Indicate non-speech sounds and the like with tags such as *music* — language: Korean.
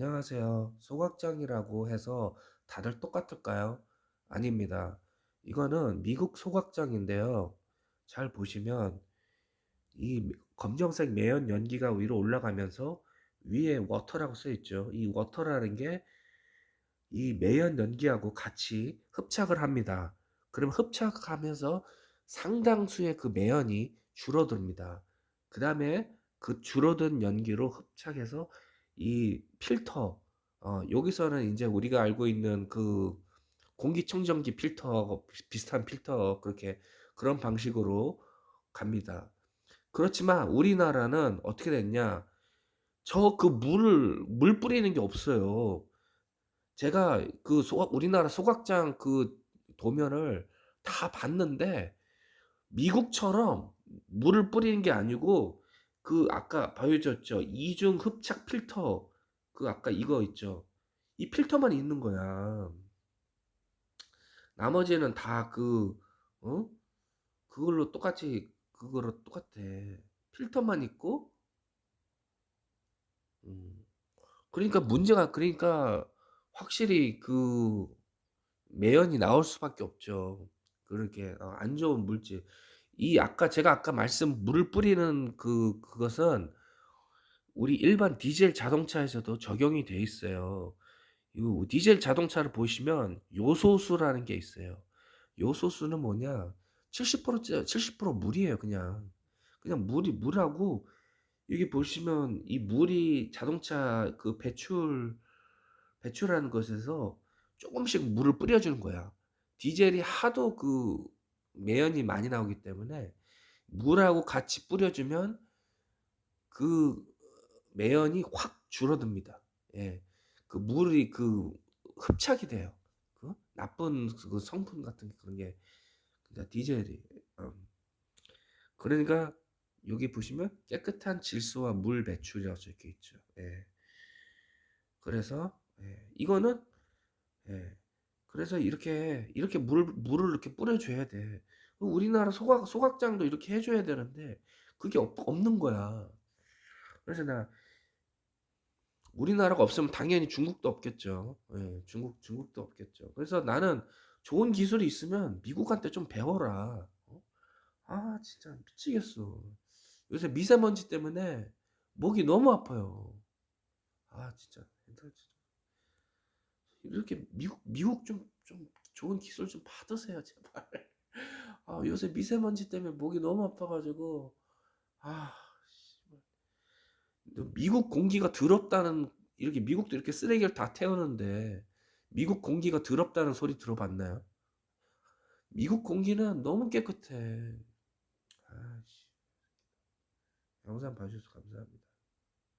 안녕하세요. 소각장이라고 해서 다들 똑같을까요? 아닙니다. 이거는 미국 소각장인데요. 잘 보시면 이 검정색 매연 연기가 위로 올라가면서 위에 워터라고 써 있죠. 이 워터라는 게 이 매연 연기하고 같이 흡착을 합니다. 그럼 흡착하면서 상당수의 그 매연이 줄어듭니다. 그 다음에 그 줄어든 연기로 흡착해서 이 필터, 어, 여기서는 이제 우리가 알고 있는 그 공기청정기 필터, 비슷한 필터, 그렇게 그런 방식으로 갑니다. 그렇지만 우리나라는 어떻게 됐냐? 저 그 물을, 물 뿌리는 게 없어요. 제가 그 소각, 우리나라 소각장 그 도면을 다 봤는데, 미국처럼 물을 뿌리는 게 아니고, 그 아까 보여줬죠. 이중 흡착 필터. 그 아까 이거 있죠. 이 필터만 있는 거야. 나머지는 다 그, 어? 그걸로 똑같이, 그거로 똑같아. 필터만 있고, 음. 그러니까 문제가, 그러니까 확실히 그 매연이 나올 수밖에 없죠. 그렇게 어, 안 좋은 물질. 이 아까 제가 아까 말씀 물을 뿌리는 그 그것은 우리 일반 디젤 자동차에서도 적용이 돼 있어요. 이 디젤 자동차를 보시면 요소수라는 게 있어요. 요소수는 뭐냐? 70% 70% 물이에요, 그냥. 그냥 물이 물하고 여기 보시면 이 물이 자동차 그 배출 배출하는 것에서 조금씩 물을 뿌려주는 거야. 디젤이 하도 그 매연이 많이 나오기 때문에 물하고 같이 뿌려주면 그 매연이 확 줄어듭니다. 예. 그 물이 그 흡착이 돼요. 그 나쁜 그 성분 같은 그런 게 그러니까 디젤이 음. 그러니까 여기 보시면 깨끗한 질소와 물 배출이라고 적혀 있죠. 예. 그래서 예. 이거는 예. 그래서 이렇게 이렇게 물 물을 이렇게 뿌려줘야 돼. 우리나라 소각 소각장도 이렇게 해줘야 되는데 그게 없, 없는 거야. 그래서 나 우리나라가 없으면 당연히 중국도 없겠죠. 예, 중국 중국도 없겠죠. 그래서 나는 좋은 기술이 있으면 미국한테 좀 배워라. 어? 아 진짜 미치겠어. 요새 미세먼지 때문에 목이 너무 아파요. 아 진짜 이렇게 미국 미국 좀 좀 좋은 기술 좀 받으세요 제발. *laughs* 아 요새 미세먼지 때문에 목이 너무 아파가지고 아 미국 공기가 더럽다는 이렇게 미국도 이렇게 쓰레기를 다 태우는데 미국 공기가 더럽다는 소리 들어봤나요? 미국 공기는 너무 깨끗해. 아씨 영상 봐주셔서 감사합니다.